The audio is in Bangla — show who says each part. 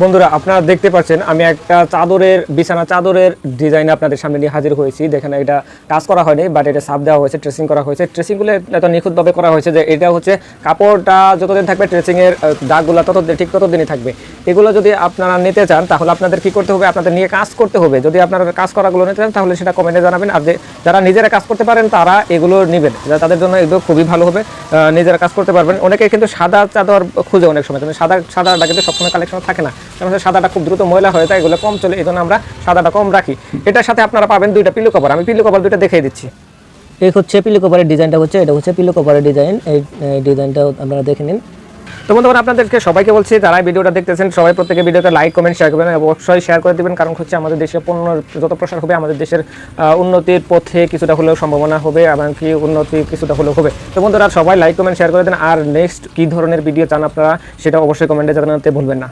Speaker 1: বন্ধুরা, আপনারা দেখতে পাচ্ছেন, আমি একটা চাদরের, বিছানা চাদরের ডিজাইন আপনাদের সামনে নিয়ে হাজির হয়েছি। দেখেন, এটা কাজ করা হয়নি বাট এটা সাপ দেওয়া হয়েছে ট্রেসিং করা হয়েছে। ট্রেসিংগুলো এত নিখুঁতভাবে করা হয়েছে যে এটা হচ্ছে কাপড়টা যতদিন থাকবে ট্রেসিংয়ের দাগগুলো ততদিন, ঠিক ততদিনই থাকবে। এগুলো যদি আপনারা নিতে চান, তাহলে আপনাদের কি করতে হবে? আপনাদের নিয়ে কাজ করতে হবে। যদি আপনারা কাজ করাগুলো নিতে চান, তাহলে সেটা কমেন্টে জানাবেন, আর যে- যারা নিজেরা কাজ করতে পারেন, তারা এগুলো নেবেন। তাদের জন্য এগুলো খুবই ভালো হবে। নিজেরা কাজ করতে পারবেন। অনেকে কিন্তু সাদা চাদর খুঁজে অনেক সময়। কিন্তু সাদা সাদাটা কিন্তু সবসময় কালেকশন থাকে না। কারণ সাদাটা খুব দ্রুত ময়লা হয়ে যায়, এগুলো কম চলে এই আমরা সাদাটা কম রাখি। এটার সাথে আপনারা পাবেন দুইটা পিলো কভার। আমি পিলো কভার দুইটা দেখিয়ে দিচ্ছি। এই হচ্ছে পিলো কভারের ডিজাইনটা হচ্ছে, এটা হচ্ছে পিলো কভারের ডিজাইন। এই ডিজাইনটা আপনারা দেখে নিন। তো বন্ধুরা আপনাদেরকে সবাইকে বলছি, যারা ভিডিওটা দেখতেছেন, সবাই প্রত্যেকে ভিডিওতে লাইক কমেন্ট শেয়ার করবেন অবশ্যই শেয়ার করে দিবেন। কারণ হচ্ছে আমাদের দেশে পণ্য যত প্রসার হবে, আমাদের দেশের উন্নতির পথে কিছুটা হলেও সম্ভাবনা হবে এমনকি উন্নতি কিছুটা হলেও হবে। তো বন্ধুরা, সবাই লাইক কমেন্ট শেয়ার করে দেন। আর নেক্সট কী ধরনের ভিডিও চান আপনারা, সেটা অবশ্যই কমেন্টে জানাতে ভুলবেন না।